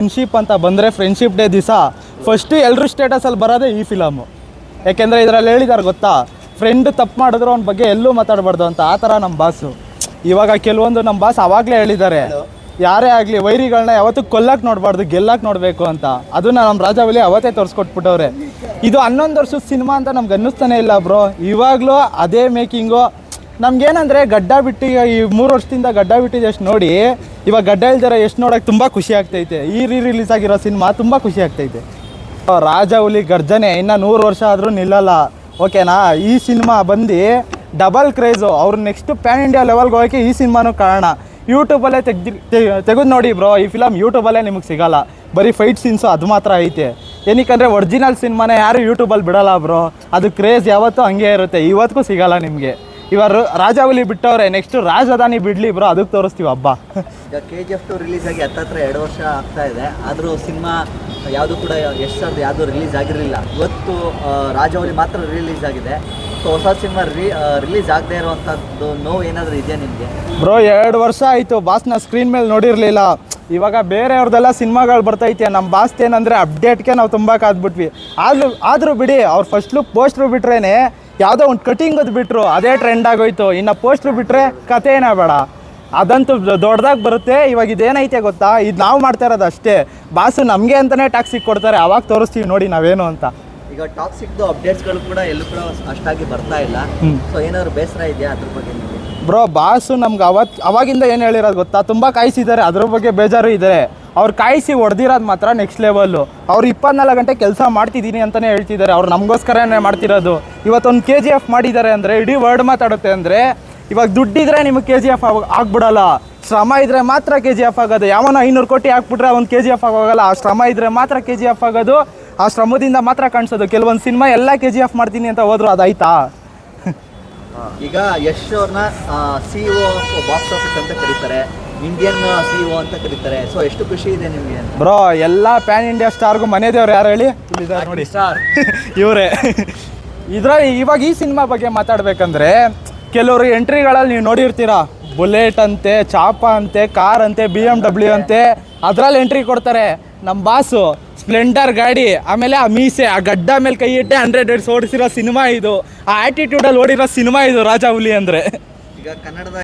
Friendship ಅಂತ ಬಂದರೆ friendship day ದಿವಸ ಫಸ್ಟು ಎಲ್ಲರೂ ಸ್ಟೇಟಸಲ್ಲಿ ಬರೋದೇ ಈ ಫಿಲಮು ಯಾಕೆಂದರೆ ಇದರಲ್ಲಿ ಹೇಳಿದಾರೆ ಗೊತ್ತಾ ಫ್ರೆಂಡ್ ತಪ್ಪು ಮಾಡಿದ್ರು ಅವ್ನ ಬಗ್ಗೆ ಎಲ್ಲೂ ಮಾತಾಡಬಾರ್ದು ಅಂತ ಆ ಥರ ನಮ್ಮ ಬಾಸು ಇವಾಗ ಕೆಲವೊಂದು ನಮ್ಮ ಬಾಸ್ ಅವಾಗಲೇ ಹೇಳಿದ್ದಾರೆ ಯಾರೇ ಆಗಲಿ ವೈರಿಗಳನ್ನ ಯಾವತ್ತೂ ಕೊಲ್ಲಕ್ಕೆ ನೋಡಬಾರ್ದು ಗೆಲ್ಲಕ್ಕೆ ನೋಡಬೇಕು ಅಂತ. ಅದನ್ನು ನಮ್ಮ ರಾಜಾವಲಿ ಅವತ್ತೇ ತೋರಿಸ್ಕೊಟ್ಬಿಟ್ಟವ್ರೆ. ಇದು ಹನ್ನೊಂದು ವರ್ಷದ ಸಿನಿಮಾ ಅಂತ ನಮ್ಗೆ ಅನ್ನಿಸ್ತಾನೆ ಇಲ್ಲ ಬ್ರೋ ಇವಾಗಲೂ ಅದೇ ಮೇಕಿಂಗು ನಮ್ಗೇನಂದ್ರೆ ಗಡ್ಡ ಬಿಟ್ಟು, ಈ ಮೂರು ವರ್ಷದಿಂದ ಗಡ್ಡ ಬಿಟ್ಟಿದ್ದು ಎಷ್ಟು ನೋಡಿ. ಇವಾಗ ಗಡ್ಡ ಇಲ್ದಿರ ಎಷ್ಟು ನೋಡೋಕೆ ತುಂಬ ಖುಷಿ ಆಗ್ತೈತೆ. ಈ ರೀ ರಿಲೀಸ್ ಆಗಿರೋ ಸಿನಿಮಾ ತುಂಬ ಖುಷಿ ಆಗ್ತೈತೆ. ರಾಜ, ಹುಲಿ, ಗರ್ಜನೆ, ಇನ್ನು ನೂರು ವರ್ಷ ಆದರೂ ನಿಲ್ಲಲ್ಲ. ಓಕೆನಾ? ಈ ಸಿನಿಮಾ ಬಂದು ಡಬಲ್ ಕ್ರೇಜು ಅವ್ರು ನೆಕ್ಸ್ಟ್ ಪ್ಯಾನ್ ಇಂಡಿಯಾ ಲೆವೆಲ್ಗೆ ಹೋಗೋಕ್ಕೆ ಈ ಸಿನಿಮಾನು ಕಾರಣ. ಯೂಟ್ಯೂಬಲ್ಲೇ ತೆಗ್ದು ತೆಗೆದು ನೋಡಿ ಬ್ರೋ. ಈ ಫಿಲಮ್ ಯೂಟ್ಯೂಬಲ್ಲೇ ನಿಮಗೆ ಸಿಗಲ್ಲ. ಬರೀ ಫೈಟ್ ಸೀನ್ಸು ಅದು ಮಾತ್ರ ಐತೆ. ಏನಕ್ಕಂದರೆ ಒರಿಜಿನಲ್ ಸಿನಿಮಾನೇ ಯಾರು ಯೂಟ್ಯೂಬಲ್ಲಿ ಬಿಡಲ್ಲ ಬ್ರೋ. ಅದು ಕ್ರೇಜ್ ಯಾವತ್ತೂ ಹಂಗೆ ಇರುತ್ತೆ. ಇವತ್ತಿಗೂ ಸಿಗಲ್ಲ ನಿಮಗೆ. ಇವರು ರಾಜಾವಲಿ ಬಿಟ್ಟವ್ರೆ ನೆಕ್ಸ್ಟ್ ರಾಜಧಾನಿ ಬಿಡ್ಲಿ ಬ್ರೋ ಅದಕ್ಕೆ ತೋರಿಸ್ತೀವಿ ಹಬ್ಬ. ಈಗ K G F two release ಆಗಿ ಹತ್ತತ್ರ ಎರಡು ವರ್ಷ ಆಗ್ತಾ ಇದೆ. ಆದರೂ ಸಿನಿಮಾ ಯಾವುದು ಕೂಡ ಎಷ್ಟು ಸಾವಿರದ ಯಾವುದು ರಿಲೀಸ್ ಆಗಿರಲಿಲ್ಲ. ಇವತ್ತು ರಾಜಾವಲಿ ಮಾತ್ರ ರಿಲೀಸ್ ಆಗಿದೆ. ಸೊ ಹೊಸ ಸಿನಿಮಾ ರಿ ರಿಲೀಸ್ ಆಗದೆ ಇರುವಂಥದ್ದು ನೋವು ಏನಾದರೂ ಇದೆಯಾ ನಿಮಗೆ? ಬ್ರೋ ಎರಡು ವರ್ಷ ಆಯಿತು. ಬಾಸ್ನ ಸ್ಕ್ರೀನ್ ಮೇಲೆ ನೋಡಿರಲಿಲ್ಲ. ಇವಾಗ ಬೇರೆಯವ್ರದ್ದೆಲ್ಲ ಸಿನಿಮಾಗಳು ಬರ್ತೈತೆ. ನಮ್ಮ ಬಾಸ್ ಏನಂದರೆ ಅಪ್ಡೇಟ್ಗೆ ನಾವು ತುಂಬ ಕಾದ್ಬಿಟ್ವಿ. ಆದರೂ ಆದರೂ ಬಿಡಿ ಅವ್ರು ಫಸ್ಟ್ ಲುಕ್ ಪೋಸ್ಟ್ರು ಬಿಟ್ರೇನೆ ಯಾವುದೋ ಒಂದು ಕಟಿಂಗ್ ಅದು ಬಿಟ್ಟರು ಅದೇ ಟ್ರೆಂಡ್ ಆಗೋಯ್ತು. ಇನ್ನು ಪೋಸ್ಟ್ರು ಬಿಟ್ಟರೆ ಕಥೆನೇ ಬೇಡ. ಅದಂತೂ ದೊಡ್ಡದಾಗಿ ಬರುತ್ತೆ. ಇವಾಗ ಇದೇನೈತೆ ಗೊತ್ತಾ? ಇದು ನಾವು ಮಾಡ್ತಾ ಇರೋದು ಅಷ್ಟೇ. ಬಾಸು ನಮಗೆ ಅಂತಲೇ ಟ್ಯಾಕ್ಸಿಗೆ ಕೊಡ್ತಾರೆ. ಅವಾಗ ತೋರಿಸ್ತೀವಿ ನೋಡಿ ನಾವೇನು ಅಂತ. ಈಗ ಟಾಕ್ಸಿಕ್ದು ಅಪ್ಡೇಟ್ಸ್ಗಳು ಕೂಡ ಎಲ್ಲೂ ಕೂಡ ಅಷ್ಟಾಗಿ ಬರ್ತಾ ಇಲ್ಲ. ಸೊ ಏನಾದ್ರು ಬೇಸರ ಇದೆಯಾ ಅದ್ರ ಬಗ್ಗೆ ಬ್ರೋ ಬಾಸು ನಮ್ಗೆ ಅವತ್ ಅವಾಗಿಂದ ಏನು ಹೇಳಿರೋದು ಗೊತ್ತಾ? ತುಂಬ ಕಾಯಿಸಿದ್ದಾರೆ, ಅದ್ರ ಬಗ್ಗೆ ಬೇಜಾರು ಇದೆ. ಅವ್ರು ಕಾಯಿಸಿ ಹೊಡೆದಿರೋದು ಮಾತ್ರ ನೆಕ್ಸ್ಟ್ ಲೆವೆಲ್ಲು ಅವ್ರು ಇಪ್ಪತ್ನಾಲ್ಕು ಗಂಟೆ ಕೆಲಸ ಮಾಡ್ತಿದ್ದೀನಿ ಅಂತಲೇ ಹೇಳ್ತಿದ್ದಾರೆ. ಅವ್ರು ನಮಗೋಸ್ಕರನೇ ಮಾಡ್ತಿರೋದು. ಇವತ್ತೊಂದು ಕೆ ಜಿ ಎಫ್ ಮಾಡಿದ್ದಾರೆ ಅಂದರೆ ಇಡೀ ವರ್ಡ್ ಮಾತಾಡುತ್ತೆ ಅಂದರೆ, ಇವಾಗ ದುಡ್ಡಿದ್ರೆ ನಿಮಗೆ ಕೆ ಜಿ ಎಫ್ ಆಗ್ಬಿಡಲ್ಲ. ಶ್ರಮ ಇದ್ರೆ ಮಾತ್ರ ಕೆ ಜಿ ಎಫ್ ಆಗೋದು. ಯಾವನೋ ಐನೂರು ಕೋಟಿ ಹಾಕ್ಬಿಟ್ರೆ ಒಂದು ಕೆ ಜಿ ಎಫ್ ಆಗೋಗಲ್ಲ. ಆ ಶ್ರಮ ಇದ್ರೆ ಮಾತ್ರ ಕೆ ಜಿ ಎಫ್ ಆಗೋದು. ಆ ಶ್ರಮದಿಂದ ಮಾತ್ರ ಕಾಣಿಸೋದು. ಕೆಲವೊಂದು ಸಿನಿಮಾ ಎಲ್ಲ ಕೆ ಜಿ ಎಫ್ ಮಾಡ್ತೀನಿ ಅಂತ ಹೋದ್ರು, ಅದಾಯ್ತಾ? ಈಗ ಯಶ್ ಅವ್ರನ್ನ ಸಿ ಒ ಬಾಕ್ಸ್ ಆಫೀಸ್ ಅಂತ ಕರೀತಾರೆ. ಇಂಡಿಯನ್ ಸಿ ಒ ಅಂತ ಕರೀತಾರೆ. ಸೊ ಎಷ್ಟು ಖುಷಿ ಇದೆ ನಿಮಗೆ? ಬ್ರೋ ಎಲ್ಲ ಪ್ಯಾನ್ ಇಂಡಿಯಾ ಸ್ಟಾರ್ಗೂ ಮನೆ ದೇವ್ರು ಯಾರು ಹೇಳಿ? ನೋಡಿ. ಸ್ಟಾರ್ ಇವರೇ. ಇದ್ರ ಇವಾಗ ಈ ಸಿನಿಮಾ ಬಗ್ಗೆ ಮಾತಾಡ್ಬೇಕಂದ್ರೆ ಕೆಲವರು ಎಂಟ್ರಿಗಳಲ್ಲಿ ನೀವು ನೋಡಿರ್ತೀರಾ ಬುಲೆಟ್ ಅಂತೆ ಚಾಪ ಅಂತೆ ಕಾರ್ ಅಂತೆ ಬಿ ಎಂ ಡಬ್ಲ್ಯೂ ಅಂತೆ ಅದ್ರಲ್ಲಿ ಎಂಟ್ರಿ ಕೊಡ್ತಾರೆ. ನಮ್ಮ ಬಾಸು ಸ್ಪ್ಲೆಂಡರ್ ಗಾಡಿ, ಆಮೇಲೆ ಆ ಮೀಸೆ, ಆ ಗಡ್ಡ ಮೇಲೆ ಕೈ ಇಟ್ಟೆ ಹಂಡ್ರೆಡ್ ಡೇಡ್ಸ್ ಓಡಿಸಿರೋ ಸಿನಿಮಾ ಇದು. ಆ ಆ್ಯಟಿಟ್ಯೂಡಲ್ಲಿ ಓಡಿರೋ ಸಿನಿಮಾ ಇದು ರಾಜಾ ಹುಲಿ ಅಂದರೆ. ಈಗ ಕನ್ನಡದ